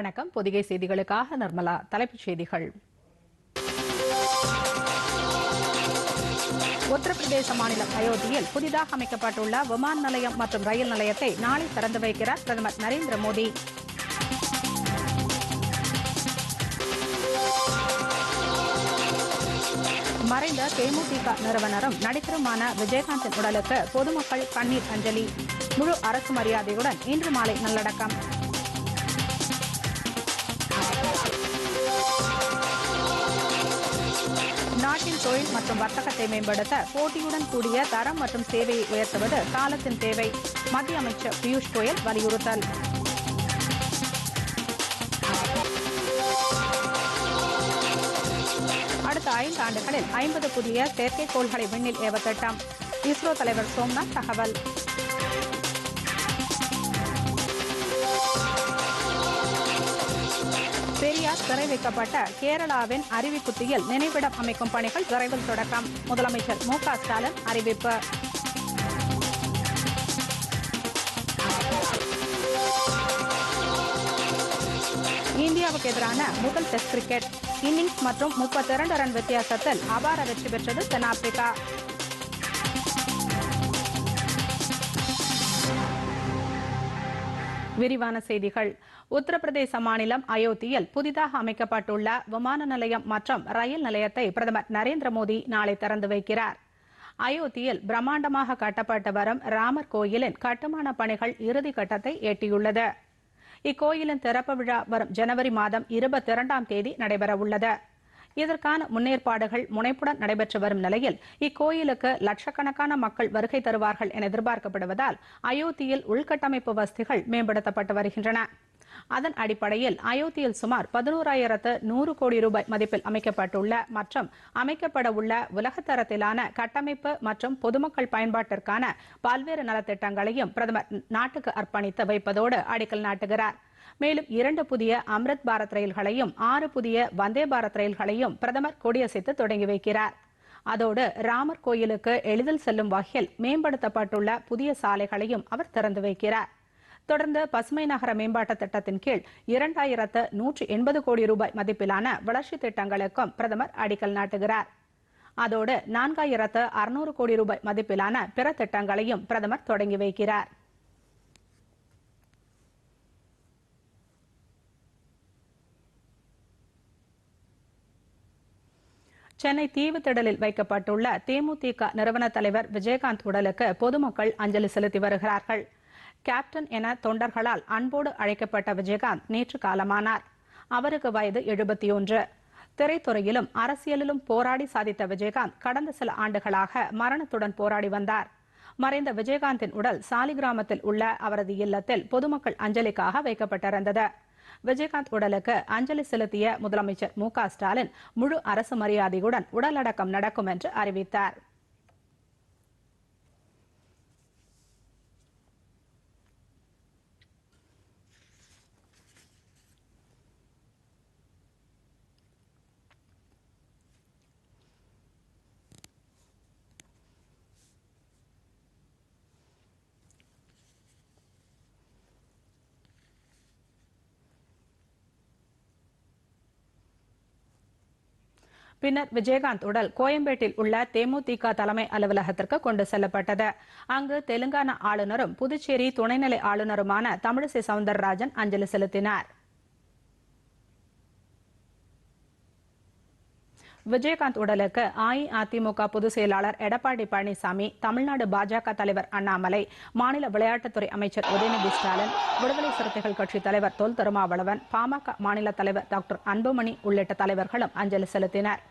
வணக்கம். பொதிகை செய்திகளுக்காக நிர்மலா தலைப்புச் செய்திகள். உத்தரப்பிரதேச மாநிலம் அயோத்தியில் புதிதாக அமைக்கப்பட்டுள்ள விமான நிலையம் மற்றும் ரயில் நிலையத்தை நாளை திறந்து வைக்கிறார் பிரதமர் நரேந்திர மோடி. மறைந்த தேமுதிக நிறுவனரும் நடிகருமான விஜயகாந்தின் உடலுக்கு பொதுமக்கள் கண்ணீர் அஞ்சலி. முழு அரசு மரியாதையுடன் இன்று மாலை நல்லடக்கம். தொழில் மற்றும் வர்த்தகத்தை மேம்படுத்த போட்டியுடன் கூடிய தரம் மற்றும் சேவையை உயர்த்துவது காலத்தின் தேவை. மத்திய அமைச்சர் பியூஷ் கோயல் வலியுறுத்தல். அடுத்த ஐந்து ஆண்டுகளில் ஐம்பது புதிய செயற்கைக்கோள்களை விண்ணில் ஏவ திட்டம். இஸ்ரோ தலைவர் சோம்நாத் தகவல். சிறை வைக்கப்பட்ட கேரளாவின் அருவிக்குத்தியில் நினைவிடம் அமைக்கும் பணிகள் விரைவில் தொடக்கம். முதலமைச்சர் மு க ஸ்டாலின் அறிவிப்பு. இந்தியாவுக்கு எதிரான முதல் டெஸ்ட் கிரிக்கெட் இன்னிங்ஸ் மற்றும் முப்பத்தி இரண்டு ரன் வித்தியாசத்தில் அபார வெற்றி பெற்றது தென்னாப்பிரிக்கா. விரிவான செய்திகள். உத்தரப்பிரதேச மாநிலம் அயோத்தியில் புதிதாக அமைக்கப்பட்டுள்ள விமான நிலையம் மற்றும் ரயில் நிலையத்தை பிரதமர் நரேந்திர மோடி நாளை திறந்து வைக்கிறார். அயோத்தியில் பிரம்மாண்டமாக கட்டப்பட்டு வரும் ராமர் கோயிலின் கட்டுமான பணிகள் இறுதி கட்டத்தை எட்டியுள்ளது. இக்கோயிலின் திறப்பு விழா வரும் ஜனவரி மாதம் இருபத்தி இரண்டாம் தேதி நடைபெறவுள்ளது. இதற்கான முன்னேற்பாடுகள் முனைப்புடன் நடைபெற்று வரும் நிலையில் இக்கோயிலுக்கு லட்சக்கணக்கான மக்கள் வருகை தருவார்கள் என எதிர்பார்க்கப்படுவதால் அயோத்தியில் உள்கட்டமைப்பு வசதிகள் மேம்படுத்தப்பட்டு வருகின்றன. அதன் அடிப்படையில் அயோத்தியில் சுமார் பதினோராயிரத்து நூறு கோடி ரூபாய் மதிப்பில் அமைக்கப்பட்டுள்ள மற்றும் அமைக்கப்பட உள்ள உலகத்தரத்திலான கட்டமைப்பு மற்றும் பொதுமக்கள் பயன்பாட்டிற்கான பல்வேறு நலத்திட்டங்களையும் பிரதமர் நாட்டுக்கு அர்ப்பணித்து வைப்பதோடு அடிக்கல் நாட்டுகிறார். மேலும் இரண்டு புதிய அம்ரித் பாரத் ரயில்களையும் ஆறு புதிய வந்தே பாரத் ரயில்களையும் பிரதமர் கொடியசைத்து தொடங்கி வைக்கிறார். அதோடு ராமர் கோயிலுக்கு எளிதில் செல்லும் வகையில் மேம்படுத்தப்பட்டுள்ள புதிய சாலைகளையும் அவர் திறந்து வைக்கிறார். தொடர்ந்து பசுமை நகர மேம்பாட்டு திட்டத்தின் கீழ் இரண்டாயிரத்து நூற்றி எண்பது கோடி ரூபாய் மதிப்பிலான வளர்ச்சி திட்டங்களுக்கும் பிரதமர் அடிக்கல் நாட்டுகிறார். அதோடு நான்காயிரத்து அறுநூறு கோடி ரூபாய் மதிப்பிலான பிற திட்டங்களையும் பிரதமர் தொடங்கி வைக்கிறார். சென்னை தீவுத்திடலில் வைக்கப்பட்டுள்ள தேமுதிக நிறுவன தலைவர் விஜயகாந்த் உடலுக்கு பொதுமக்கள் அஞ்சலி செலுத்தி வருகிறார்கள். கேப்டன் என தொண்டர்களால் அன்போடு அழைக்கப்பட்ட விஜயகாந்த் நேற்று காலமானார். அவருக்கு வயது எழுபத்தி ஒன்று திரைத்துறையிலும் அரசியலிலும் போராடி சாதித்த விஜயகாந்த் கடந்த சில ஆண்டுகளாக மரணத்துடன் போராடி வந்தார். மறைந்த விஜயகாந்தின் உடல் சாலிகிராமத்தில் உள்ள அவரது இல்லத்தில் பொதுமக்கள் அஞ்சலிக்காக வைக்கப்பட்டிருந்தது. விஜயகாந்த் உடலுக்கு அஞ்சலி செலுத்திய முதலமைச்சர் மு ஸ்டாலின் முழு அரசு மரியாதையுடன் உடலடக்கம் நடக்கும் என்று அறிவித்தார். பின்னர் விஜயகாந்த் உடல் கோயம்பேட்டில் உள்ள தேமுதிக தலைமை அலுவலகத்திற்கு கொண்டு செல்லப்பட்டது. அங்கு தெலுங்கானா ஆளுநரும் புதுச்சேரி துணைநிலை ஆளுநருமான தமிழிசை சவுந்தரராஜன் அஞ்சலி செலுத்தினார். விஜயகாந்த் உடலுக்கு அஇஅதிமுக பொதுச் செயலாளர் எடப்பாடி பழனிசாமி தமிழ்நாடு பாஜக தலைவர் அண்ணாமலை மாநில விளையாட்டுத்துறை அமைச்சர் உதயநிதி ஸ்டாலின் விடுதலை சிறுத்தைகள் கட்சித் தலைவர் தொல் திருமாவளவன் பாமக மாநில தலைவர் டாக்டர் அன்புமணி உள்ளிட்ட தலைவர்களும் அஞ்சலி செலுத்தினர்.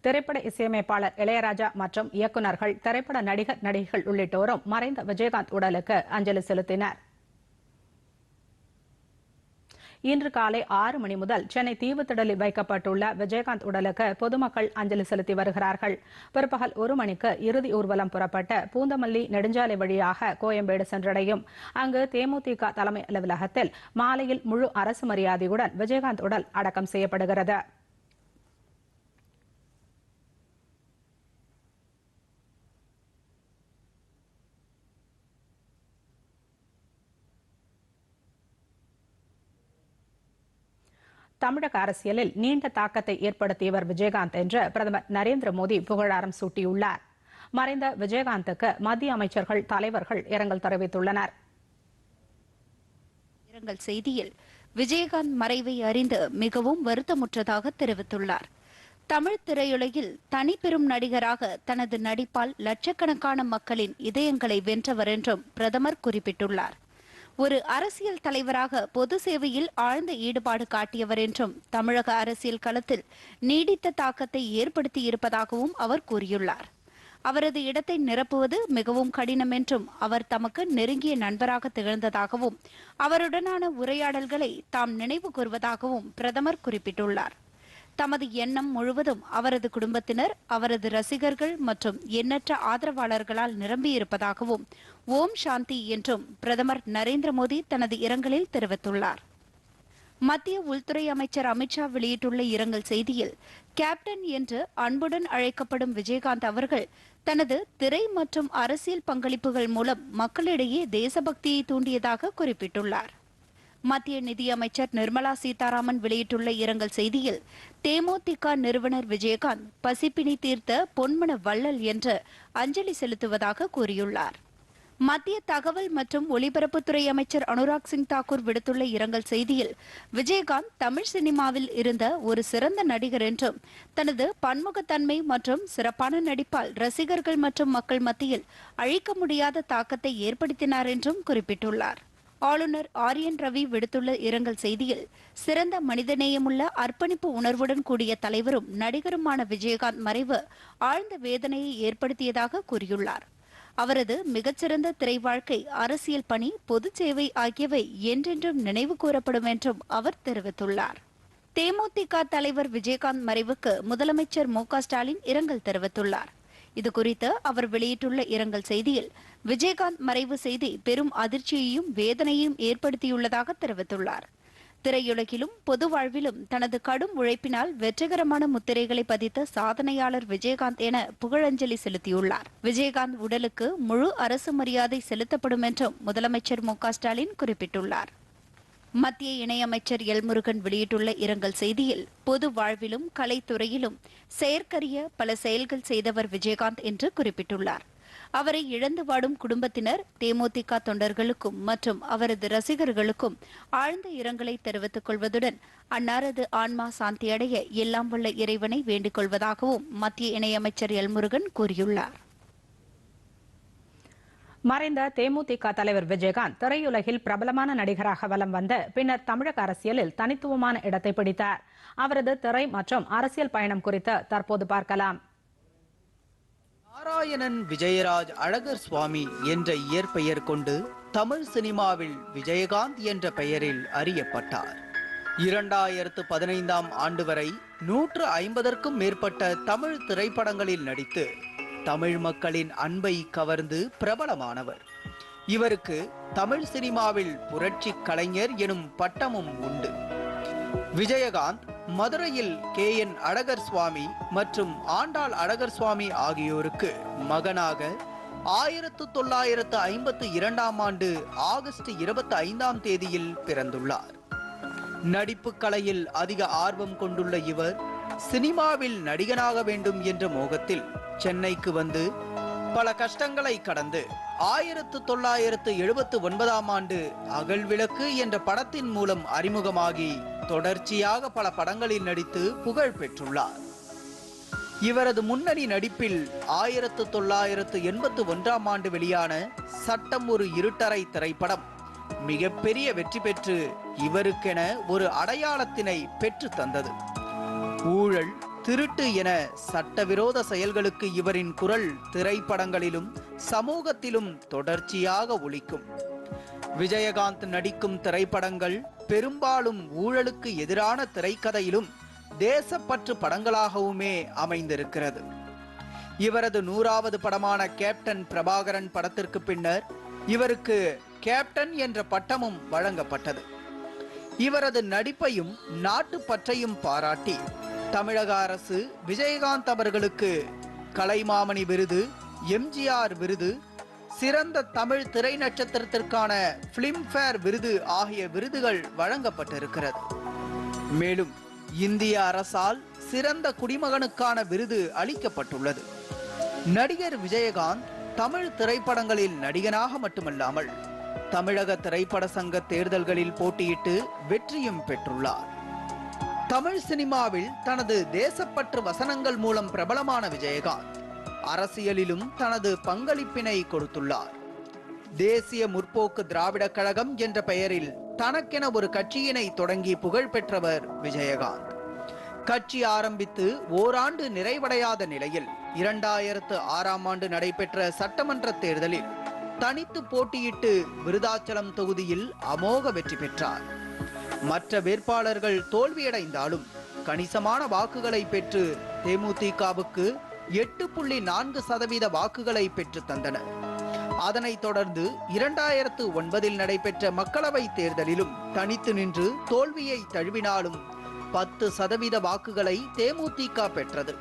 திரைப்பட இசையமைப்பாளர் இளையராஜா மற்றும் இயக்குநர்கள் திரைப்பட நடிகர் நடிகைகள் உள்ளிட்டோரும் மறைந்த விஜயகாந்த் உடலுக்கு அஞ்சலி செலுத்தினர். இன்று காலை ஆறு மணி முதல் சென்னை தீவுத்திடலில் வைக்கப்பட்டுள்ள விஜயகாந்த் உடலுக்கு பொதுமக்கள் அஞ்சலி செலுத்தி வருகிறார்கள். பிற்பகல் ஒரு மணிக்கு இறுதி ஊர்வலம் புறப்பட்ட பூந்தமல்லி நெடுஞ்சாலை வழியாக கோயம்பேடு சென்றடையும். அங்கு தேமுதிக தலைமை அலுவலகத்தில் மாலையில் முழு அரசு மரியாதையுடன் விஜயகாந்த் உடல் அடக்கம் செய்யப்படுகிறது. தமிழக அரசியலில் நீண்ட தாக்கத்தை ஏற்படுத்தியவர் விஜயகாந்த் என்று பிரதமர் நரேந்திர மோடி புகழாரம் சூட்டியுள்ளார். மறைந்த விஜயகாந்துக்கு மத்திய அமைச்சர்கள் தலைவர்கள் இரங்கல் தெரிவித்துள்ளனர். இரங்கல் செய்தியில் விஜயகாந்த் மறைவை அறிந்து மிகவும் வருத்தமுற்றதாக தெரிவித்துள்ளார். தமிழ் திரையுலகில் தனிப்பெரும் நடிகராக தனது நடிப்பால் லட்சக்கணக்கான மக்களின் இதயங்களை வென்றவர் என்றும் பிரதமர் குறிப்பிட்டுள்ளார். ஒரு அரசியல் தலைவராக பொது சேவையில் ஆழ்ந்த ஈடுபாடு காட்டியவர் என்றும் தமிழக அரசியல் களத்தில் நீடித்த தாக்கத்தை ஏற்படுத்தி இருப்பதாகவும் அவர் கூறியுள்ளார். அவரது இடத்தை நிரப்புவது மிகவும் கடினம் என்றும் அவர் தமக்கு நெருங்கிய நண்பராக திகழ்ந்ததாகவும் அவருடனான உரையாடல்களை தாம் நினைவு கூர்வதாகவும் பிரதமர் குறிப்பிட்டுள்ளார். தமது எண்ணம் முழுவதும் அவரது குடும்பத்தினர் அவரது ரசிகர்கள் மற்றும் எண்ணற்ற ஆதரவாளர்களால் நிரம்பியிருப்பதாகவும் ஓம் சாந்தி என்றும் பிரதமர் நரேந்திர மோடி தனது இரங்கலில் தெரிவித்துள்ளார். மத்திய உள்துறை அமைச்சர் அமித்ஷா வெளியிட்டுள்ள இரங்கல் செய்தியில் கேப்டன் என்று அன்புடன் அழைக்கப்படும் விஜயகாந்த் அவர்கள் தனது திரை மற்றும் அரசியல் பங்களிப்புகள் மூலம் மக்களிடையே தேசபக்தியை தூண்டியதாக குறிப்பிட்டுள்ளார். மத்திய நிதியமைச்சர் நிர்மலா சீதாராமன் வெளியிட்டுள்ள இரங்கல் செய்தியில் தேமுதிக நிறுவனர் விஜயகாந்த் பசிப்பினி தீர்த்த பொன்மன வள்ளல் என்று அஞ்சலி செலுத்துவதாக கூறியுள்ளார். மத்திய தகவல் மற்றும் ஒலிபரப்புத்துறை அமைச்சர் அனுராக் சிங் தாக்கூர் விடுத்துள்ள இரங்கல் செய்தியில் விஜயகாந்த் தமிழ் சினிமாவில் இருந்த ஒரு சிறந்த நடிகர் என்றும் தனது பன்முகத்தன்மை மற்றும் சிறப்பான நடிப்பால் ரசிகர்கள் மற்றும் மக்கள் மத்தியில் அழிக்க முடியாத தாக்கத்தை ஏற்படுத்தினார் என்றும் குறிப்பிட்டுள்ளார். ஆளுநர் ஆரியன் ரவி விடுத்துள்ள இரங்கல் செய்தியில் சிறந்த மனிதநேயமுள்ள அர்ப்பணிப்பு உணர்வுடன் கூடிய தலைவரும் நடிகருமான விஜயகாந்த் மறைவு ஆழ்ந்த வேதனையை ஏற்படுத்தியதாக கூறியுள்ளார். அவரது மிகச்சிறந்த திரை வாழ்க்கை அரசியல் பணி பொது சேவை ஆகியவை என்றென்றும் நினைவு கூறப்படும் என்றும் அவர் தெரிவித்துள்ளார். தேமுதிக தலைவர் விஜயகாந்த் மறைவுக்கு முதலமைச்சர் மு ஸ்டாலின் இரங்கல் தெரிவித்துள்ளார். இது குறித்து அவர் வெளியிட்டுள்ள இரங்கல் செய்தியில் விஜயகாந்த் மறைவு செய்தி பெரும் அதிர்ச்சியையும் வேதனையையும் ஏற்படுத்தியுள்ளதாக தெரிவித்துள்ளார். திரையுலகிலும் பொது வாழ்விலும் தனது கடும் உழைப்பினால் வெற்றிகரமான முத்திரைகளை பதித்த சாதனையாளர் விஜயகாந்த் என புகழஞ்சலி செலுத்தியுள்ளார். விஜயகாந்த் உடலுக்கு முழு அரசு மரியாதை செலுத்தப்படும் என்றும் முதலமைச்சர் மு ஸ்டாலின் குறிப்பிட்டுள்ளார். மத்திய இணையமைச்சர் எல் முருகன் வெளியிட்டுள்ள இரங்கல் செய்தியில் பொது வாழ்விலும் கலைத்துறையிலும் செயற்கரிய பல செயல்கள் செய்தவர் விஜயகாந்த் என்று குறிப்பிட்டுள்ளார். அவரை இழந்து வாடும் குடும்பத்தினர் தேமுதிக தொண்டர்களுக்கும் மற்றும் அவரது ரசிகர்களுக்கும் ஆழ்ந்த இரங்கலை தெரிவித்துக் கொள்வதுடன் அன்னாரது ஆன்மா சாந்தியடைய எல்லாம் வல்ல இறைவனை வேண்டிக் கொள்வதாகவும் மத்திய இணையமைச்சர் எல் முருகன் கூறியுள்ளார். மறைந்த தேமுதிக தலைவர் விஜயகாந்த் திரையுலகில் பிரபலமான நடிகராக வலம் வந்து பின்னர் தமிழக அரசியலில் தனித்துவமான இடத்தை பிடித்தார். அவரது திரை மற்றும் அரசியல் பயணம் குறித்து தற்போது பார்க்கலாம். நாராயணன் விஜயராஜ் அழகர் சுவாமி என்ற இயற்பெயர் கொண்டு தமிழ் சினிமாவில் விஜயகாந்த் என்ற பெயரில் அறியப்பட்டார். இரண்டாயிரத்து பதினைந்தாம் ஆண்டு வரை நூற்று ஐம்பதற்கும் மேற்பட்ட தமிழ் திரைப்படங்களில் நடித்து தமிழ் மக்களின் அன்பை கவர்ந்து பிரபலமானவர். இவருக்கு தமிழ் சினிமாவில் புரட்சி கலைஞர் எனும் பட்டமும் உண்டு. விஜயகாந்த் மதுரையில் கே. என். அழகர் சுவாமி மற்றும் ஆண்டாள் அழகர் சுவாமி ஆகியோருக்கு மகனாக ஆயிரத்து தொள்ளாயிரத்து ஐம்பத்து இரண்டாம் ஆண்டு ஆகஸ்ட் இருபத்தி ஐந்தாம் தேதியில் பிறந்துள்ளார். நடிப்பு கலையில் அதிக ஆர்வம் கொண்டுள்ள இவர் சினிமாவில் நடிகனாக வேண்டும் என்ற மோகத்தில் சென்னைக்கு வந்து பல கஷ்டங்களை கடந்து ஆயிரத்து தொள்ளாயிரத்து எழுபத்து ஒன்பதாம் ஆண்டு அகழ்விளக்கு என்ற படத்தின் மூலம் அறிமுகமாகி தொடர்ச்சியாக பல படங்களில் நடித்து புகழ் பெற்றுள்ளார். இவரது முன்னணி நடிப்பில் ஆயிரத்து தொள்ளாயிரத்து எண்பத்து ஒன்றாம் ஆண்டு வெளியான சட்டம் ஒரு இருட்டறை திரைப்படம் மிகப்பெரிய வெற்றி பெற்று இவருக்கென ஒரு அடையாளத்தினை பெற்று தந்தது. ஊழல் திருட்டு என சட்டவிரோத செயல்களுக்கு இவரின் குரல் திரைப்படங்களிலும் சமூகத்திலும் தொடர்ச்சியாக ஒழிக்கும் விஜயகாந்த் நடிக்கும் திரைப்படங்கள் பெரும்பாலும் ஊழலுக்கு எதிரான திரைக்கதையிலும் தேசப்பற்று படங்களாகவுமே அமைந்திருக்கிறது. இவரது நூறாவது படமான கேப்டன் பிரபாகரன் படத்திற்கு பின்னர் இவருக்கு கேப்டன் என்ற பட்டமும் வழங்கப்பட்டது. இவரது நடிப்பையும் நாட்டுப்பற்றையும் பாராட்டி தமிழக அரசு விஜயகாந்த் அவர்களுக்கு கலைமாமணி விருது எம்ஜிஆர் விருது சிறந்த தமிழ் திரை நட்சத்திரத்திற்கான பிலிம்பேர் விருது ஆகிய விருதுகள் வழங்கப்பட்டிருக்கிறது. மேலும் இந்திய அரசால் சிறந்த குடிமகனுக்கான விருது அளிக்கப்பட்டுள்ளது. நடிகர் விஜயகாந்த் தமிழ் திரைப்படங்களில் நடிகனாக மட்டுமல்லாமல் தமிழக திரைப்பட சங்க தேர்தல்களில் போட்டியிட்டு வெற்றியும் பெற்றுள்ளார். தமிழ் சினிமாவில் தனது தேசப்பற்று வசனங்கள் மூலம் பிரபலமான விஜயகாந்த். அரசியலிலும் தனது பங்களிப்பினை கொடுத்துள்ளார். தேசிய முற்போக்கு திராவிடக் கழகம் என்ற பெயரில் தனக்கென ஒரு கட்சியினை தொடங்கி புகழ் பெற்றவர் விஜயகாந்த். கட்சி ஆரம்பித்து ஓராண்டு நிறைவடையாத நிலையில் இரண்டாயிரத்து ஆறாம் ஆண்டு நடைபெற்ற சட்டமன்ற தேர்தலில் தனித்து போட்டியிட்டு விருதாச்சலம் தொகுதியில் அமோக வெற்றி பெற்றார். மற்ற வேட்பாளர்கள் தோல்வியடைந்தாலும் கணிசமான வாக்குகளை பெற்று தேமுதிகவுக்கு எட்டு புள்ளி நான்கு சதவீத வாக்குகளை பெற்று தந்தனர். அதனைத் தொடர்ந்து இரண்டாயிரத்து ஒன்பதில் நடைபெற்ற மக்களவை தேர்தலிலும் தனித்து நின்று தோல்வியை தழுவினாலும் பத்து சதவீத வாக்குகளை தேமுதிக பெற்றது.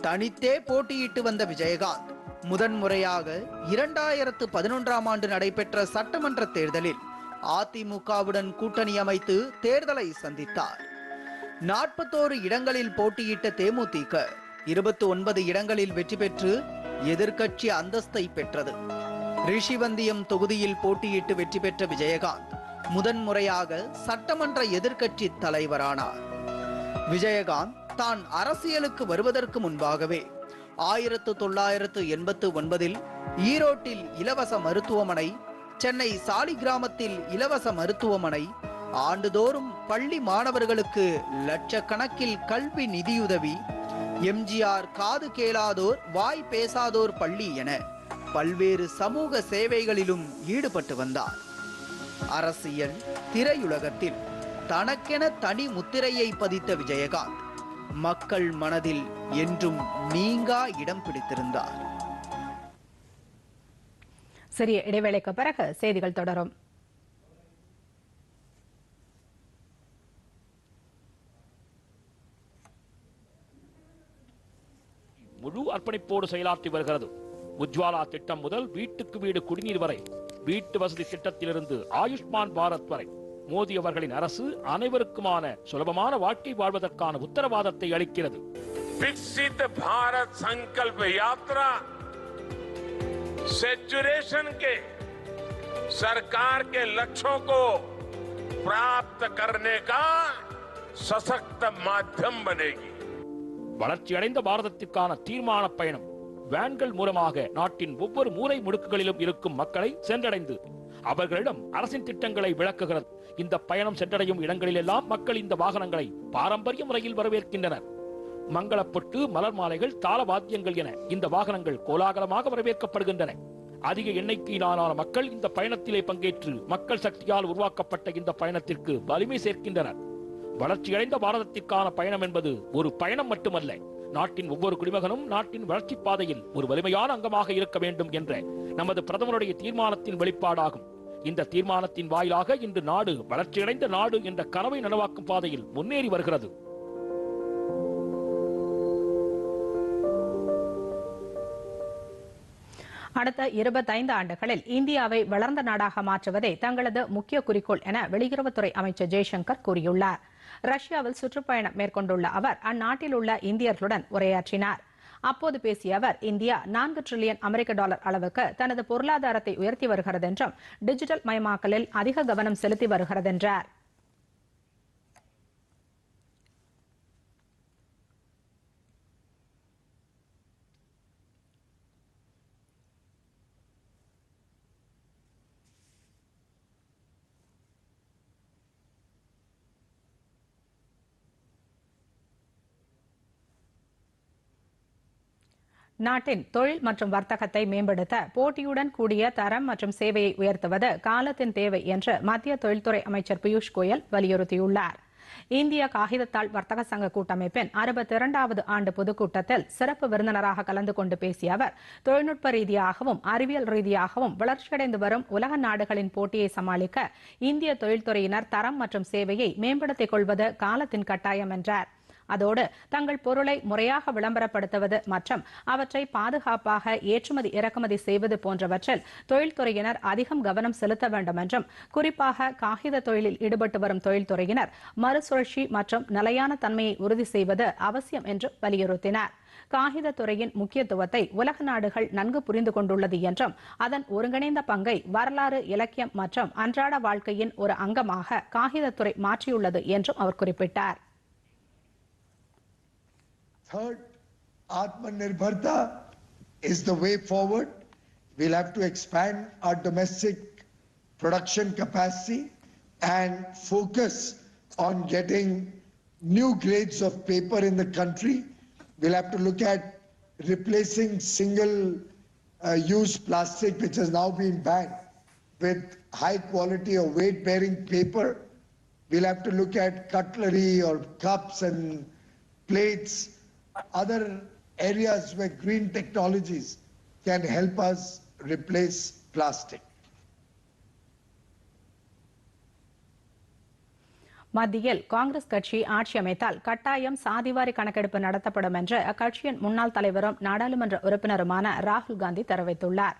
தனித்தே போட்டியிட்டு வந்த விஜயகாந்த் முதன்முறையாக இரண்டாயிரத்து பதினொன்றாம் ஆண்டு நடைபெற்ற சட்டமன்ற தேர்தலில் அதிமுகவுடன் கூட்டணி அமைத்து தேர்தலை சந்தித்தார். நாற்பத்தோரு இடங்களில் போட்டியிட்ட தேமுதிக இருபத்தி ஒன்பது இடங்களில் வெற்றி பெற்று எதிர்கட்சி அந்தஸ்தை பெற்றது. ரிஷிவந்தியம் தொகுதியில் போட்டியிட்டு வெற்றி பெற்ற விஜயகாந்த் முதன்முறையாக சட்டமன்ற எதிர்கட்சி தலைவரானார். விஜயகாந்த் தான் அரசியலுக்கு வருவதற்கு முன்பாகவே ஆயிரத்து தொள்ளாயிரத்து எண்பத்து ஒன்பதில் ஈரோட்டில் இலவச மருத்துவமனை சென்னை சாலிகிராமத்தில் இலவச மருத்துவமனை. ஆண்டுதோறும் பள்ளி மாணவர்களுக்கு லட்சக்கணக்கில் கல்வி நிதியுதவி. எம்ஜிஆர் காது கேளாதோர் வாய் பேசாதோர் பள்ளி என பல்வேறு சமூக சேவைகளிலும் ஈடுபட்டு வந்தார். அரசியல் திரையுலகத்தில் தனக்கென தனி முத்திரையை பதித்த விஜயகாந்த். மக்கள் மனதில் என்றும் நீங்கா இடம் பிடித்திருந்தார். சிறிய இடைவேளைக்கு பிறகு செய்திகள் தொடரும். முழு அர்ப்பணிப்போடு செயலாற்றி வருகிறது. உஜ்வாலா திட்டம் முதல் வீட்டுக்கு வீடு குடிநீர் வரை வீட்டு வசதி திட்டத்திலிருந்து ஆயுஷ்மான் பாரத் வரை. மோடி அவர்களின் அரசு அனைவருக்குமான சுலபமான வாழ்க்கை வாழ்வதற்கான உத்தரவாதத்தை அளிக்கிறது. பாரத் சங்கல்ப யாத்ரா सेचुरेशन के सरकार के लक्ष्यों को प्राप्त करने का सशक्त माध्यम बनेगी வளர்ச்சியடைந்த பாரதத்திற்கான தீர்மான பயணம் வேன்கள் மூலமாக நாட்டின் ஒவ்வொரு மூலை முடுக்குகளிலும் இருக்கும் மக்களை சென்றடைந்து அவர்களிடம் அரசின் திட்டங்களை விளக்குகிறது இந்த பயணம் சென்றடையும் இடங்களிலெல்லாம் மக்கள் இந்த வாகனங்களை பாரம்பரிய முறையில் வரவேற்கின்றனர் மங்களப்பொட்டு மலர் மாலைகள் தாள வாத்தியங்கள் என இந்த வாகனங்கள் கோலாகலமாக வரவேற்கப்படுகின்றன. அதிக எண்ணிக்கையிலான மக்கள் இந்த பயணத்திலே பங்கேற்று மக்கள் சக்தியால் உருவாக்கப்பட்ட இந்த பயணத்திற்கு வலிமை சேர்க்கின்றனர். வளர்ச்சியடைந்த பாரதத்திற்கான பயணம் என்பது ஒரு பயணம் மட்டுமல்ல. நாட்டின் ஒவ்வொரு குடிமகனும் நாட்டின் வளர்ச்சிப் பாதையில் ஒரு வலிமையான அங்கமாக இருக்க வேண்டும் என்ற நமது பிரதமருடைய தீர்மானத்தின் வெளிப்பாடாகும். இந்த தீர்மானத்தின் வாயிலாக இன்று நாடு வளர்ச்சியடைந்த நாடு என்ற கனவை நனவாக்கும் பாதையில் முன்னேறி வருகிறது. அடுத்த இருபத்தைந்து ஆண்டுகளில் இந்தியாவை வளர்ந்த நாடாக மாற்றுவதே தங்களது முக்கிய குறிக்கோள் என வெளியுறவுத்துறை அமைச்சர் ஜெய்சங்கர் கூறியுள்ளார். ரஷ்யாவில் சுற்றுப்பயணம் மேற்கொண்டுள்ள அவர் அந்நாட்டில் உள்ள இந்தியர்களுடன் உரையாற்றினார். அப்போது பேசிய அவர் இந்தியா நான்கு டிரில்லியன் அமெரிக்க டாலர் அளவுக்கு தனது பொருளாதாரத்தை உயர்த்தி வருகிறது என்றும் டிஜிட்டல் மயமாக்கலில் அதிக கவனம் செலுத்தி வருகிறது என்றார். நாட்டின் தொழில் மற்றும் வர்த்தகத்தை மேம்படுத்த போட்டியுடன் கூடிய தரம் மற்றும் சேவையை உயர்த்துவது காலத்தின் தேவை என்று மத்திய தொழில்துறை அமைச்சர் பியூஷ் கோயல் வலியுறுத்தியுள்ளார். இந்திய காகிதத்தாள் வர்த்தக சங்க கூட்டமைப்பின் அறுபத்தி இரண்டாவது ஆண்டு பொதுக்கூட்டத்தில் சிறப்பு விருந்தினராக கலந்து கொண்டு பேசிய அவர் தொழில்நுட்ப ரீதியாகவும் அறிவியல் ரீதியாகவும் வளர்ச்சியடைந்து வரும் உலக நாடுகளின் போட்டியை சமாளிக்க இந்திய தொழில்துறையினர் தரம் மற்றும் சேவையை மேம்படுத்திக் கொள்வது காலத்தின் கட்டாயம் என்றார். அதோடு தங்கள் பொருளை முறையாக விளம்பரப்படுத்துவது மற்றும் அவற்றை பாதுகாப்பாக ஏற்றுமதி இறக்குமதி செய்வது போன்றவற்றில் தொழில்துறையினர் அதிகம் கவனம் செலுத்த வேண்டும் என்றும் குறிப்பாக காகித தொழிலில் ஈடுபட்டு வரும் தொழில்துறையினர் மறுசுழற்சி மற்றும் நிலையான தன்மையை உறுதி செய்வது அவசியம் என்று வலியுறுத்தினார். காகித துறையின் முக்கியத்துவத்தை உலக நாடுகள் நன்கு புரிந்து கொண்டுள்ளது என்றும் அதன் ஒருங்கிணைந்த பங்கை வரலாறு இலக்கியம் மற்றும் அன்றாட வாழ்க்கையின் ஒரு அங்கமாக காகிதத்துறை மாற்றியுள்ளது என்றும் அவர் குறிப்பிட்டார். Third, Atmanirbharta is the way forward. We'll have to expand our domestic production capacity and focus on getting new grades of paper in the country. We'll have to look at replacing single uh, use plastic, which has now been banned, with high quality or weight bearing paper. We'll have to look at cutlery or cups and plates, other areas where green technologies can help us replace plastic. மத்தியில் காங்கிரஸ் கட்சி ஆட்சி அமைத்தால் கட்டாயம் சாதிவாரி கணக்கெடுப்பு நடத்தப்படும் என்று அக்கட்சியின் முன்னாள் தலைவரும் நாடாளுமன்ற உறுப்பினருமான ராகுல் காந்தி தெரிவித்துள்ளார்.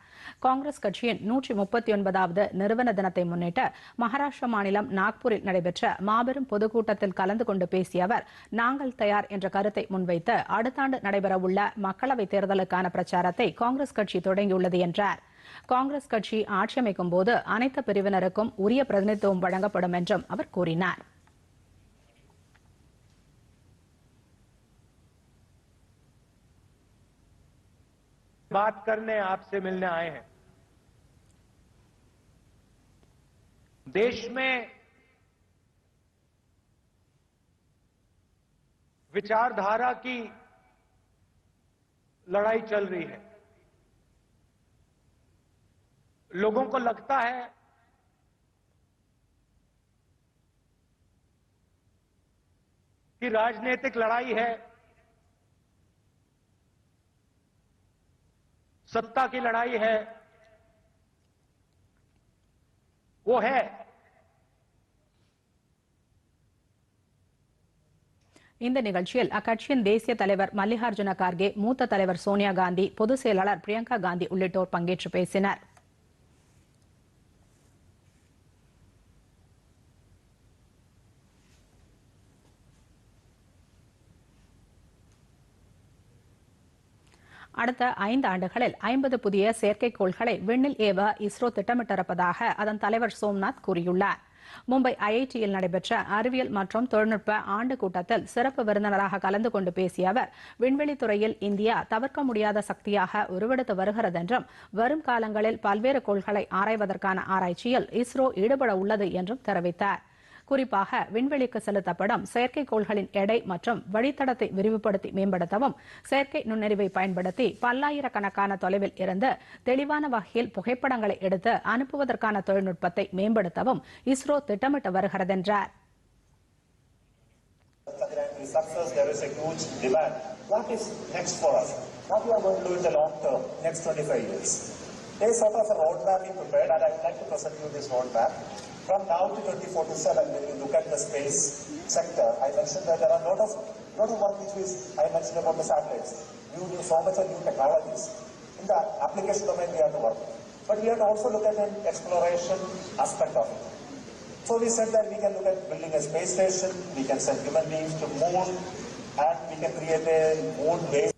காங்கிரஸ் கட்சியின் நூற்றி முப்பத்தி ஒன்பதாவது நிறுவன தினத்தை முன்னிட்டு மகாராஷ்டிரா மாநிலம் நாக்பூரில் நடைபெற்ற மாபெரும் பொதுக்கூட்டத்தில் கலந்து கொண்டு பேசிய அவர் நாங்கள் தயார் என்ற கருத்தை முன்வைத்து அடுத்த ஆண்டு நடைபெறவுள்ள மக்களவைத் தேர்தலுக்கான பிரச்சாரத்தை காங்கிரஸ் கட்சி தொடங்கியுள்ளது என்றார். காங்கிரஸ் கட்சி ஆட்சி அமைக்கும் போது அனைத்து பிரிவினருக்கும் உரிய பிரதிநிதித்துவம் வழங்கப்படும் என்றும் அவர் கூறினார். बात करने आपसे मिलने आए हैं। देश में विचारधारा की लड़ाई चल रही है। लोगों को लगता है कि राजनीतिक लड़ाई है सत्ता की लड़ाई है वो है இந்த நிகழ்ச்சியில் அக்கட்சியின் தேசிய தலைவர் மல்லிகார்ஜுன கார்கே மூத்த தலைவர் சோனியா காந்தி பொதுச் செயலாளர் பிரியங்கா காந்தி உள்ளிட்டோர் பங்கேற்று பேசினர் அடுத்த ஐந்து ஆண்டுகளில் ஐம்பது புதிய செயற்கைக்கோள்களை விண்ணில் ஏவ இஸ்ரோ திட்டமிட்டிருப்பதாக அதன் தலைவர் சோம்நாத் கூறியுள்ளார். மும்பை ஐஐடியில் நடைபெற்ற அறிவியல் மற்றும் தொழில்நுட்ப ஆண்டு கூட்டத்தில் சிறப்பு விருந்தினராக கலந்து கொண்டு பேசிய அவர் விண்வெளித்துறையில் இந்தியா தவிர்க்க முடியாத சக்தியாக உருவெடுத்து வருகிறது என்றும் வரும் காலங்களில் பல்வேறு கோள்களை ஆராய்வதற்கான ஆராய்ச்சியில் இஸ்ரோ ஈடுபட உள்ளது என்றும் தெரிவித்தார். குறிப்பாக விண்வெளிக்கு செலுத்தப்படும் செயற்கைக்கோள்களின் எடை மற்றும் வழித்தடத்தை விரிவுபடுத்தி மேம்படுத்தவும் செயற்கை நுண்ணறிவை பயன்படுத்தி பல்லாயிரக்கணக்கான தொலைவில் இருந்து தெளிவான வகையில் புகைப்படங்களை எடுத்து அனுப்புவதற்கான தொழில்நுட்பத்தை மேம்படுத்தவும் இஸ்ரோ திட்டமிட்டு வருகிறது என்றார் Chandrayaan success, there is a huge demand. What is next for us? What we are going to do in the long term, next 25 years? There is sort of a roadmap being prepared, and I would like to present you this roadmap. From now to 2047, when we look at the space sector, I mentioned that there are a lot of, lot of work which is, I mentioned about the satellites. New, new, so much new technologies. In the application domain, we have to work. But we have to also look at an exploration aspect of it. So we said that we can look at building a space station, we can send human beings to moon, and we can create a moon-based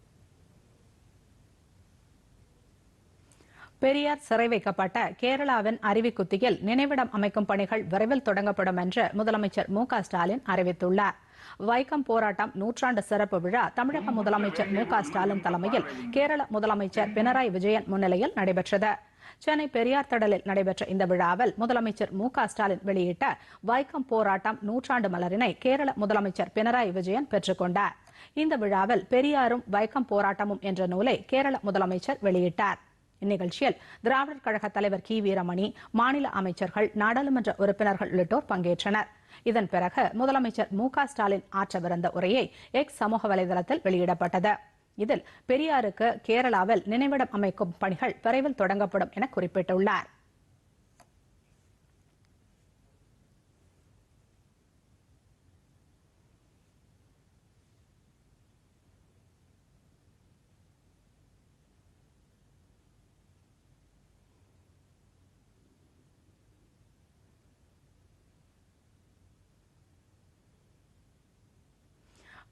Periyar சிறை வைக்கப்பட்ட கேரளாவின் அருவிக்குத்தியில் நினைவிடம் அமைக்கும் பணிகள் விரைவில் தொடங்கப்படும் என்று முதலமைச்சர் மு க ஸ்டாலின் அறிவித்துள்ளார். வைக்கம் போராட்டம் நூற்றாண்டு சிறப்பு விழா தமிழக முதலமைச்சர் மு க ஸ்டாலின் தலைமையில் கேரள முதலமைச்சர் பினராயி விஜயன் முன்னிலையில் நடைபெற்றது. சென்னை பெரியார் திடலில் நடைபெற்ற இந்த விழாவில் முதலமைச்சர் மு க ஸ்டாலின் வெளியிட்ட வைக்கம் போராட்டம் நூற்றாண்டு மலரினை கேரள முதலமைச்சர் பினராயி விஜயன் பெற்றுக் கொண்டார். இந்த விழாவில் பெரியாரும் வைக்கம் போராட்டமும் என்ற நூலை கேரள முதலமைச்சர் வெளியிட்டார். இந்நிகழ்ச்சியில் திராவிடர் கழக தலைவர் கி. வீரமணி மாநில அமைச்சர்கள் நாடாளுமன்ற உறுப்பினர்கள் உள்ளிட்டோர் பங்கேற்றனர். இதன் பிறகு முதலமைச்சர் மு. க. ஸ்டாலின் ஆற்றவிருந்த உரையை எக்ஸ் சமூக வலைதளத்தில் வெளியிடப்பட்டது. இதில் பெரியாருக்கு கேரளாவில் நினைவிடம் அமைக்கும் பணிகள் விரைவில் தொடங்கப்படும் என குறிப்பிட்டுள்ளார்.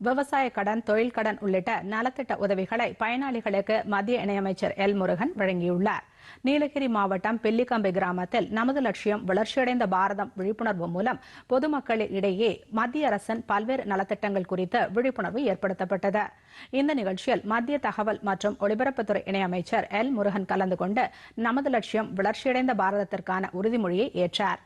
விவசாய கடன் தொழில் கடன் உள்ளிட்ட நலத்திட்ட உதவிகளை பயனாளிகளுக்கு மத்திய இணையமைச்சர் எல் முருகன் வழங்கியுள்ளார். நீலகிரி மாவட்டம் பில்லிக்கம்பை கிராமத்தில் நமது லட்சியம் வளர்ச்சியடைந்த பாரதம் விழிப்புணர்வு மூலம் பொதுமக்களின் இடையே மத்திய அரசின் பல்வேறு நலத்திட்டங்கள் குறித்து விழிப்புணர்வு ஏற்படுத்தப்பட்டது. இந்த நிகழ்ச்சியில் மத்திய தகவல் மற்றும் ஒலிபரப்புத்துறை இணையமைச்சர் எல் முருகன் கலந்து கொண்டு நமது லட்சியம் வளர்ச்சியடைந்த பாரதத்திற்கான உறுதிமொழியை ஏற்றார்.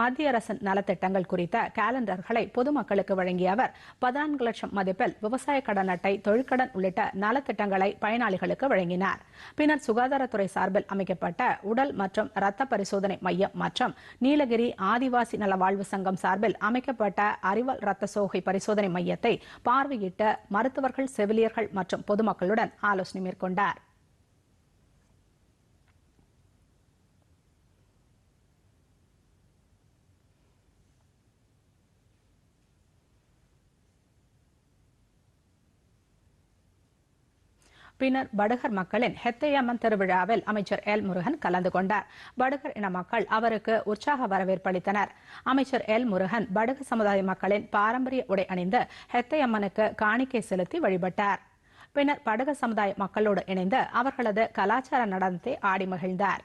மத்திய அரசின் நலத்திட்டங்கள் குறித்த கேலண்டர்களை பொதுமக்களுக்கு வழங்கிய அவர் பதினான்கு லட்சம் மதிப்பில் விவசாய கடன் அட்டை தொழிற்கடன் உள்ளிட்ட நலத்திட்டங்களை பயனாளிகளுக்கு வழங்கினார். பின்னர் சுகாதாரத்துறை சார்பில் அமைக்கப்பட்ட உடல் மற்றும் இரத்த பரிசோதனை மையம் மற்றும் நீலகிரி ஆதிவாசி நல வாழ்வு சங்கம் சார்பில் அமைக்கப்பட்ட அறிவல் ரத்த சோகை பரிசோதனை மையத்தை பார்வையிட்ட மருத்துவர்கள் செவிலியர்கள் மற்றும் பொதுமக்களுடன் ஆலோசனை மேற்கொண்டார். பின்னர் படுகர் மக்களின் ஹெத்தையம்மன் திருவிழாவில் அமைச்சர் எல். முருகன் கலந்து கொண்டார். படுகர் இன மக்கள் அவருக்கு உற்சாக வரவேற்பு அளித்தனர் அமைச்சர் எல். முருகன் படுக சமுதாய மக்களின் பாரம்பரிய உடை அணிந்து ஹெத்தையம்மனுக்கு காணிக்கை செலுத்தி வழிபட்டார். பின்னர் படுக சமுதாய மக்களோடு இணைந்து அவர்களது கலாச்சார நடனத்தை ஆடி மகிழ்ந்தார்.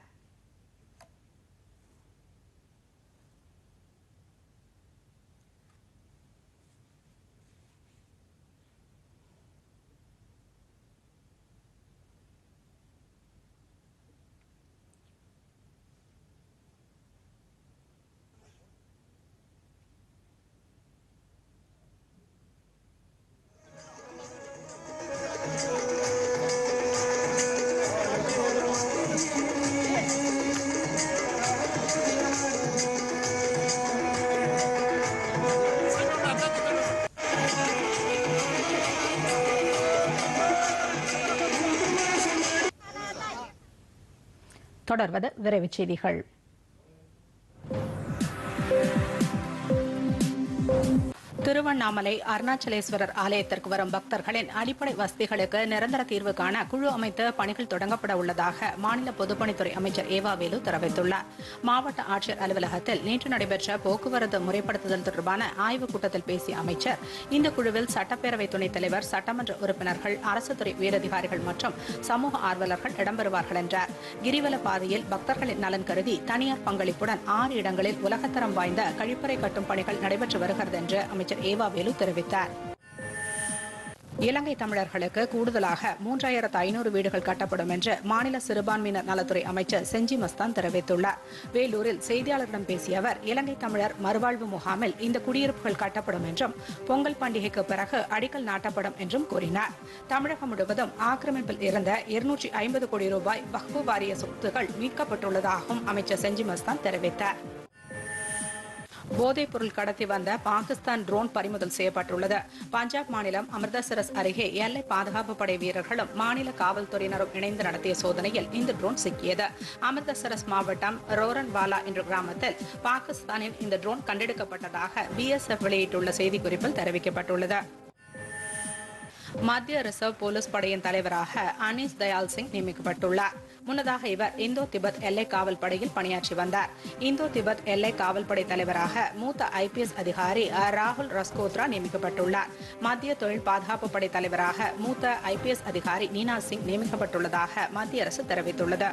தொடர்வது விரைவு செய்திகள். திருவண்ணாமலை அருணாச்சலேஸ்வரர் ஆலயத்திற்கு வரும் பக்தர்களின் அடிப்படை வசதிகளுக்கு நிரந்தர தீர்வு காண குழு அமைத்து பணிகள் தொடங்கப்பட உள்ளதாக மாநில பொதுப்பணித்துறை அமைச்சர் ஏவாவேலு தெரிவித்துள்ளார். மாவட்ட ஆட்சியர் அலுவலகத்தில் நேற்று நடைபெற்ற போக்குவரத்து முறைப்படுத்துதல் தொடர்பான ஆய்வுக் கூட்டத்தில் பேசிய அமைச்சர் இந்த குழுவில் சட்டப்பேரவை துணைத் தலைவர் சட்டமன்ற உறுப்பினர்கள் அரசு துறை உயரதிகாரிகள் மற்றும் சமூக ஆர்வலர்கள் இடம்பெறுவார்கள் என்றார். கிரிவல பாதையில் பக்தர்களின் நலன் கருதி தனியார் பங்களிப்புடன் ஆறு இடங்களில் உலகத்தரம் வாய்ந்த கழிப்பறை கட்டும் பணிகள் நடைபெற்று வருகிறது என்று அமைச்சர் ஏவாவேலு வேலு தெரிவித்தார் இலங்கை தமிழர்களுக்கு கூடுதலாக மூன்றாயிரத்து ஐநூறு வீடுகள் கட்டப்படும் என்று மாநில சிறுபான்மையினர் நலத்துறை அமைச்சர் செஞ்சி மஸ்தான் தெரிவித்துள்ளார். வேலூரில் செய்தியாளர்களிடம் பேசிய அவர் இலங்கை தமிழர் மறுவாழ்வு முகாமில் இந்த குடியிருப்புகள் கட்டப்படும் என்றும் பொங்கல் பண்டிகைக்கு பிறகு அடிக்கல் நாட்டப்படும் என்றும் கூறினார். தமிழகம் முழுவதும் ஆக்கிரமிப்பில் இருந்த இருநூற்றி ஐம்பது கோடி ரூபாய் வக்பு வாரிய சொத்துகள் மீட்கப்பட்டுள்ளதாகவும் அமைச்சர் செஞ்சி மஸ்தான் தெரிவித்தார். போதைப் பொருள் கடத்தி வந்த பாகிஸ்தான் ட்ரோன் பறிமுதல் செய்யப்பட்டுள்ளது. பஞ்சாப் மாநிலம் அமிர்தசரஸ் அருகே எல்லை பாதுகாப்பு படை வீரர்களும் மாநில காவல்துறையினரும் இணைந்து நடத்திய சோதனையில் இந்த ட்ரோன் சிக்கியது. அமிர்தசரஸ் மாவட்டம் ரோரன்வாலா என்ற கிராமத்தில் பாகிஸ்தானின் இந்த ட்ரோன் கண்டெடுக்கப்பட்டதாக பிஎஸ்எஃப் வெளியிட்டுள்ள செய்திக்குறிப்பில் தெரிவிக்கப்பட்டுள்ளது. மத்திய ரிசர்வ் போலீஸ் படையின் தலைவராக அனீஸ் தயால் சிங் நியமிக்கப்பட்டுள்ளார். முன்னதாக இவர் இந்தோ திபெத் எல்லை காவல் படையில் பணியாற்றி வந்தார் இந்தோ திபெத் எல்லை காவல்படை தலைவராக மூத்த ஐபிஎஸ் அதிகாரி அ. ராகுல் ரஸ்கோத்ரா நியமிக்கப்பட்டுள்ளார் மத்திய தொழில் பாதுகாப்பு படை தலைவராக மூத்த ஐபிஎஸ் அதிகாரி நீனா சிங் நியமிக்கப்பட்டுள்ளதாக மத்திய அரசு தெரிவித்துள்ளது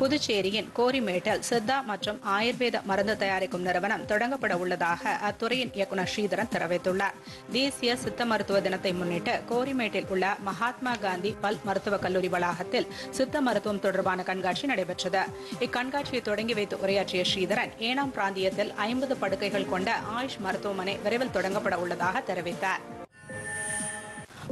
புதுச்சேரியின் கோரிமேட்டில் சித்தா மற்றும் ஆயுர்வேத மருந்து தயாரிக்கும் நிறுவனம் தொடங்கப்பட உள்ளதாக அத்துறையின் இயக்குநர் ஸ்ரீதரன் தெரிவித்துள்ளார். தேசிய சித்த மருத்துவ தினத்தை முன்னிட்டு கோரிமேட்டில் உள்ள மகாத்மா காந்தி பல் மருத்துவக் கல்லூரி வளாகத்தில் சித்த மருத்துவம் தொடர்பான கண்காட்சி நடைபெற்றது. இக்கண்காட்சியை தொடங்கி வைத்து உரையாற்றிய ஸ்ரீதரன் ஏனாம் பிராந்தியத்தில் ஐம்பது படுக்கைகள் கொண்ட ஆயுஷ் மருத்துவமனை விரைவில் தொடங்கப்பட உள்ளதாக தெரிவித்தார்.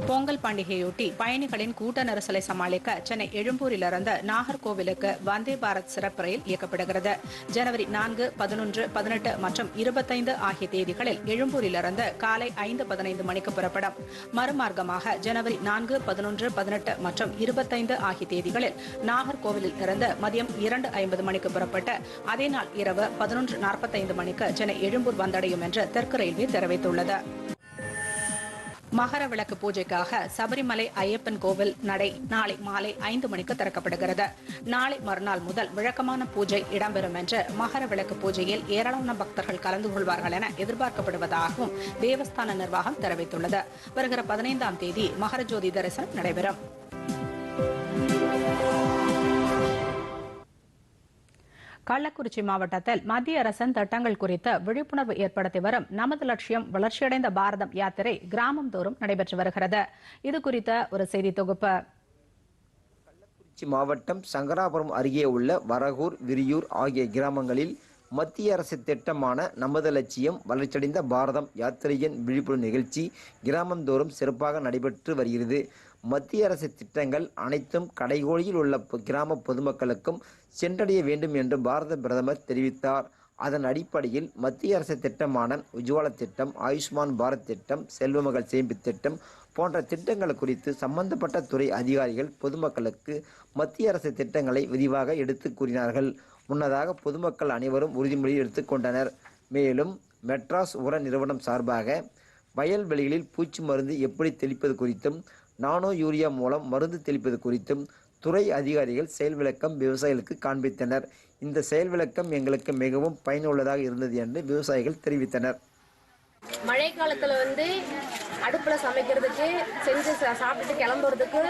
பொங்கல் பண்டிகையொட்டி பயணிகளின் கூட்ட நெரிசலை சமாளிக்க சென்னை எழும்பூரிலிருந்து நாகர்கோவிலுக்கு வந்தே பாரத் சிறப்பு ரயில் இயக்கப்படுகிறது. ஜனவரி நான்கு பதினொன்று பதினெட்டு மற்றும் இருபத்தைந்து ஆகிய தேதிகளில் எழும்பூரிலிருந்து காலை ஐந்து பதினைந்து மணிக்கு புறப்படும். மறுமார்க்கமாக ஜனவரி நான்கு பதினொன்று பதினெட்டு மற்றும் இருபத்தைந்து ஆகிய தேதிகளில் நாகர்கோவிலில் இருந்து மதியம் இரண்டு ஐம்பது மணிக்கு புறப்பட்டு அதே நாள் இரவு பதினொன்று நாற்பத்தைந்து மணிக்கு சென்னை எழும்பூர் வந்தடையும் என்று தெற்கு ரயில்வே தெரிவித்துள்ளது. மகர விளக்கு பூஜைக்காக சபரிமலை ஐயப்பன் கோவில் நடை நாளை மாலை ஐந்து மணிக்கு திறக்கப்படுகிறது. நாளை மறுநாள் முதல் விளக்கமான பூஜை இடம்பெறும் என்று மகர விளக்கு பூஜையில் ஏராளமான பக்தர்கள் கலந்து கொள்வார்கள் என எதிர்பார்க்கப்படுவதாகவும் தேவஸ்தான நிர்வாகம் தெரிவித்துள்ளது. வருகிற பதினைந்தாம் தேதி மகர ஜோதி தரிசனம் நடைபெறும். கள்ளக்குறிச்சி மாவட்டத்தில் மத்திய அரசின் திட்டங்கள் குறித்து விழிப்புணர்வு ஏற்படுத்தி வரும் நமது லட்சியம் வளர்ச்சியடைந்த பாரதம் யாத்திரை கிராமம் தோறும் நடைபெற்று வருகிறது. இது குறித்த ஒரு செய்தி தொகுப்பு. மாவட்டம் சங்கராபுரம் அருகே உள்ள வரகூர் விரியூர் ஆகிய கிராமங்களில் மத்திய அரசு திட்டமான நமது லட்சியம் வளர்ச்சியடைந்த பாரதம் யாத்திரையின் விழிப்புணர்வு நிகழ்ச்சி கிராமந்தோறும் சிறப்பாக நடைபெற்று வருகிறது. மத்திய அரசு திட்டங்கள் அனைத்தும் கடைகோடியில் உள்ள கிராம பொதுமக்களுக்கும் சென்றடைய வேண்டும் என்று பாரத பிரதமர் தெரிவித்தார். அதன் அடிப்படையில் மத்திய அரசு திட்டமான உஜ்வால திட்டம் ஆயுஷ்மான் பாரத் திட்டம் செல்வமகள் சேமிப்பு திட்டம் போன்ற திட்டங்கள் குறித்து சம்பந்தப்பட்ட துறை அதிகாரிகள் பொதுமக்களுக்கு மத்திய அரசு திட்டங்களை விரிவாக எடுத்து கூறினார்கள். முன்னதாக பொதுமக்கள் அனைவரும் உறுதிமொழி எடுத்துக்கொண்டனர் மேலும் மெட்ராஸ் உர நிறுவனம் சார்பாக வயல்வெளிகளில் பூச்சி மருந்து எப்படி தெளிப்பது குறித்தும் நானோ யூரியா மூலம் மருந்து தெளிப்பது குறித்தும் துறை அதிகாரிகள் செயல் விளக்கம் விவசாயிகளுக்கு காண்பித்தனர். இந்த செயல் விளக்கம் எங்களுக்கு மிகவும் பயனுள்ளதாக இருந்தது என்று விவசாயிகள் தெரிவித்தனர். மழை காலத்துல வந்து அடுப்புல சமைக்கிறதுக்கு செஞ்சு சா- சாப்பிட்டுட்டு கிளம்புறதுக்கு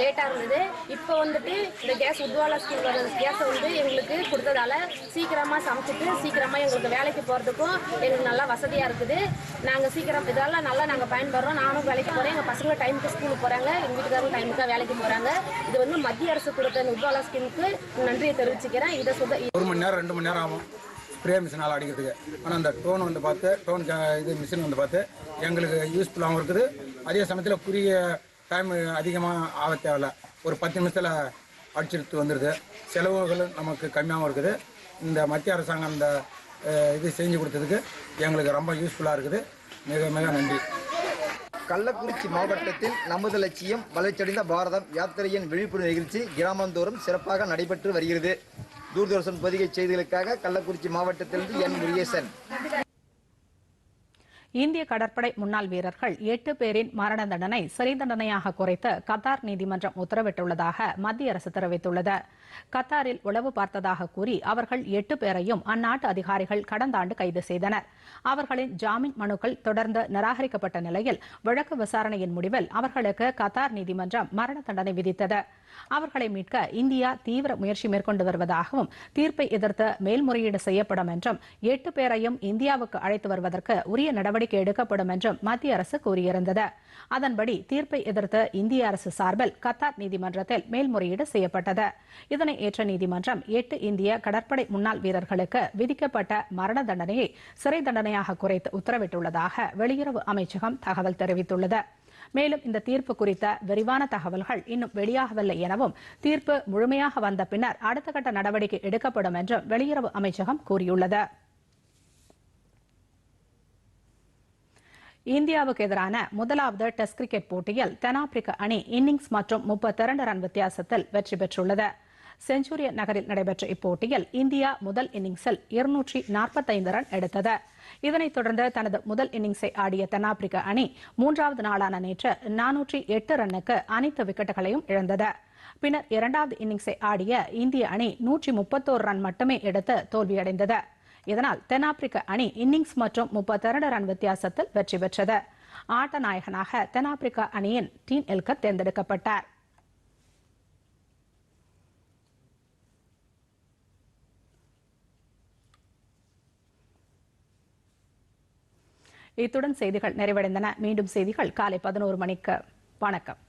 லேட்டா இருந்தது. இப்போ வந்துட்டு இந்த கேஸ் உத்வாலா ஸ்கீம் வர கேஸை வந்து எங்களுக்கு கொடுத்ததால சீக்கிரமா சமைச்சிட்டு சீக்கிரமா எங்களுக்கு வேலைக்கு போறதுக்கும் எங்களுக்கு நல்லா வசதியா இருக்குது. நாங்க சீக்கிரம் இதெல்லாம் நல்லா நாங்க பயன்படுறோம். நானும் வேலைக்கு போறேன். எங்க பசங்க டைமுக்கு ஸ்கூலுக்கு போறாங்க. எங்க வீட்டுக்காரங்க டைமுக்கு வேலைக்கு போறாங்க. இது வந்து மத்திய அரசு கொடுத்த உத்வாலா ஸ்கீமுக்கு நன்றியை தெரிவிச்சுக்கிறேன். இதை சுத ஒரு மணி நேரம் ரெண்டு மணி நேரம் ஆகும். ஸ்ப்ரே மிஷினால் அடிக்கிறதுக்கு. ஆனால் அந்த டோன் வந்து பார்த்து டோன் இது மிஷின் வந்து பார்த்து எங்களுக்கு யூஸ்ஃபுல்லாகவும் இருக்குது. அதே சமயத்தில் குறுகிய டைம் அதிகமாக ஆக தேவையில்ல. ஒரு பத்து நிமிஷத்தில் அடிச்செடுத்து வந்துடுது செலவுகளும் நமக்கு கம்மியாகவும் இருக்குது. இந்த மத்திய அரசாங்கம் அந்த இது செஞ்சு கொடுத்ததுக்கு எங்களுக்கு ரொம்ப யூஸ்ஃபுல்லாக இருக்குது. மிக மிக நன்றி. கள்ளக்குறிச்சி மாவட்டத்தில் நமது லட்சியம் வளர்ச்சியடைந்த பாரதம் யாத்திரையின் விழிப்புணர்வு நிகழ்ச்சி கிராமந்தோறும் சிறப்பாக நடைபெற்று வருகிறது. தூர்தர்ஷன் பொதிகை செய்திகளுக்காக கள்ளக்குறிச்சி மாவட்டத்திலிருந்து என் முருகேசன். இந்திய கடற்படை முன்னாள் வீரர்கள் எட்டு பேரின் மரண தண்டனை சிறை தண்டனையாக குறைத்து கத்தார் நீதிமன்றம் உத்தரவிட்டுள்ளதாக மத்திய அரசு தெரிவித்துள்ளது. கத்தாரில் உளவு பார்த்ததாக கூறி அவர்கள் எட்டு பேரையும் அந்நாட்டு அதிகாரிகள் கடந்த ஆண்டு கைது செய்தனர். அவர்களின் ஜாமீன் மனுக்கள் தொடர்ந்து நிராகரிக்கப்பட்ட நிலையில் வழக்கு விசாரணையின் முடிவில் அவர்களுக்கு கத்தார் நீதிமன்றம் மரண தண்டனை விதித்தது. அவர்களை மீட்க இந்தியா தீவிர முயற்சி மேற்கொண்டு வருவதாகவும் தீர்ப்பை எதிர்த்து மேல்முறையீடு செய்யப்படும் என்றும் எட்டு பேரையும் இந்தியாவுக்கு அழைத்து வருவதற்கு உரிய நடவடிக்கை எடுக்கப்படும் என்றும் மத்திய அரசு கூறியிருந்தது. அதன்படி தீர்ப்பை எதிர்த்து இந்திய அரசு சார்பில் கத்தார் நீதிமன்றத்தில் மேல்முறையீடு செய்யப்பட்டது. இதனை ஏற்ற நீதிமன்றம் எட்டு இந்திய கடற்படை முன்னாள் வீரர்களுக்கு விதிக்கப்பட்ட மரண தண்டனையை சிறை தண்டனையாக குறைத்து உத்தரவிட்டுள்ளதாக வெளியுறவு அமைச்சகம் தகவல் தெரிவித்துள்ளது. மேலும் இந்த தீர்ப்பு குறித்த விரிவான தகவல்கள் இன்னும் வெளியாகவில்லை எனவும் தீர்ப்பு முழுமையாக வந்த பின்னர் அடுத்த கட்ட நடவடிக்கை எடுக்கப்படும் என்றும் வெளியுறவு அமைச்சகம் கூறியுள்ளது. இந்தியாவுக்கு எதிரான முதலாவது டெஸ்ட் கிரிக்கெட் போட்டியில் தென்னாப்பிரிக்க அணி இன்னிங்ஸ் மற்றும் முப்பத்தி இரண்டு ரன் வித்தியாசத்தில் வெற்றி பெற்றுள்ளது. செஞ்சுரியன் நகரில் நடைபெற்ற இப்போட்டியில் இந்தியா முதல் இன்னிங்ஸில் இருநூற்றி நாற்பத்தைந்து ரன் எடுத்தது. இதனைத் தொடர்ந்து தனது முதல் இன்னிங்ஸை ஆடிய தென்னாப்பிரிக்க அணி மூன்றாவது நாளான நேற்று நானூற்றி எட்டு ரன்னுக்கு அனைத்து விக்கெட்டுகளையும் இழந்தது. பின்னர் இரண்டாவது இன்னிங்ஸை ஆடிய இந்திய அணி நூற்றி முப்பத்தோரு ரன் மட்டுமே எடுத்து தோல்வியடைந்தது. இதனால் தென்னாப்பிரிக்க அணி இன்னிங்ஸ் மற்றும் முப்பத்திரண்டு ரன் வித்தியாசத்தில் வெற்றி பெற்றது. ஆட்ட நாயகனாக தென்னாப்பிரிக்க அணியின் டீன் எல்கர் தேர்ந்தெடுக்கப்பட்டார். இத்துடன் செய்திகள் நிறைவடைந்தன. மீண்டும் செய்திகள் காலை பதினோரு மணிக்கு. வணக்கம்.